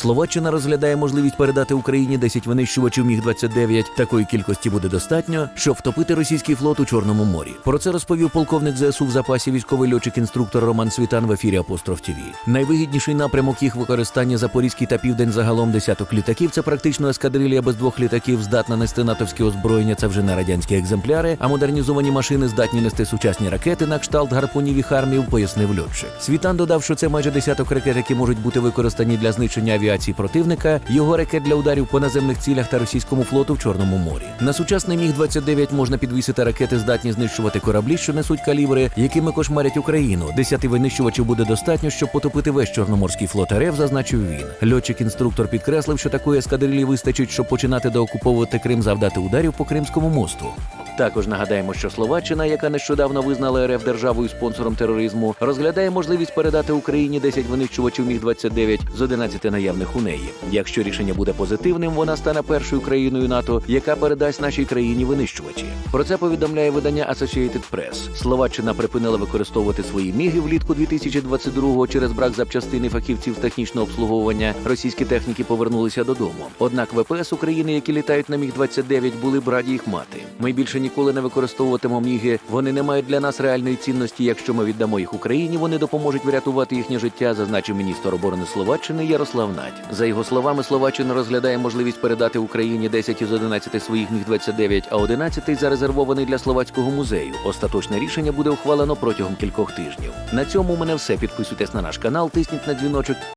Словаччина розглядає можливість передати Україні 10 винищувачів міг 29 Такої кількості буде достатньо, щоб втопити російський флот у Чорному морі. Про це розповів полковник ЗСУ в запасі військовий льотчик-інструктор Роман Світан в ефірі Апостроф ТВ. Найвигідніший напрямок їх використання Запорізький та Південь загалом десяток літаків. Це практично ескадрилія без двох літаків, здатна нести натовське озброєння. Це вже не радянські екземпляри. А модернізовані машини здатні нести сучасні ракети на кшталт гарпунів і хармів, пояснив льотчик. Світан додав, що це майже десяток ракет, які можуть бути використані для знищення авіації противника, його ракет для ударів по наземних цілях та російському флоту в Чорному морі. На сучасний міг 29 можна підвісити ракети, здатні знищувати кораблі, що несуть калібри, якими кошмарять Україну. Десяти винищувачів буде достатньо, щоб потопити весь чорноморський флот РФ, зазначив він. Льотчик-інструктор підкреслив, що такої ескадрилі вистачить, щоб починати доокуповувати Крим, завдати ударів по Кримському мосту. Також нагадаємо, що Словаччина, яка нещодавно визнала РФ державою спонсором тероризму, розглядає можливість передати Україні 10 винищувачів міг 29 з 11 наявних у неї. Якщо рішення буде позитивним, вона стане першою країною НАТО, яка передасть нашій країні винищувачі. Про це повідомляє видання Associated Press. Словаччина припинила використовувати свої міги влітку 2022-го через брак запчастин і фахівців технічного обслуговування. Російські техніки повернулися додому. Однак ВПС України, які літають на міг 29 були б раді їх мати. Ми більше ніколи не використовуватимемо міги. Вони не мають для нас реальної цінності. Якщо ми віддамо їх Україні, вони допоможуть врятувати їхнє життя, зазначив міністр оборони Словаччини Ярослав Надь. За його словами, Словаччина розглядає можливість передати Україні 10 із 11 своїх міг 29 а 11 зарезервований для словацького музею. Остаточне рішення буде ухвалено протягом кількох тижнів. На цьому у мене все. Підписуйтесь на наш канал, тисніть на дзвіночок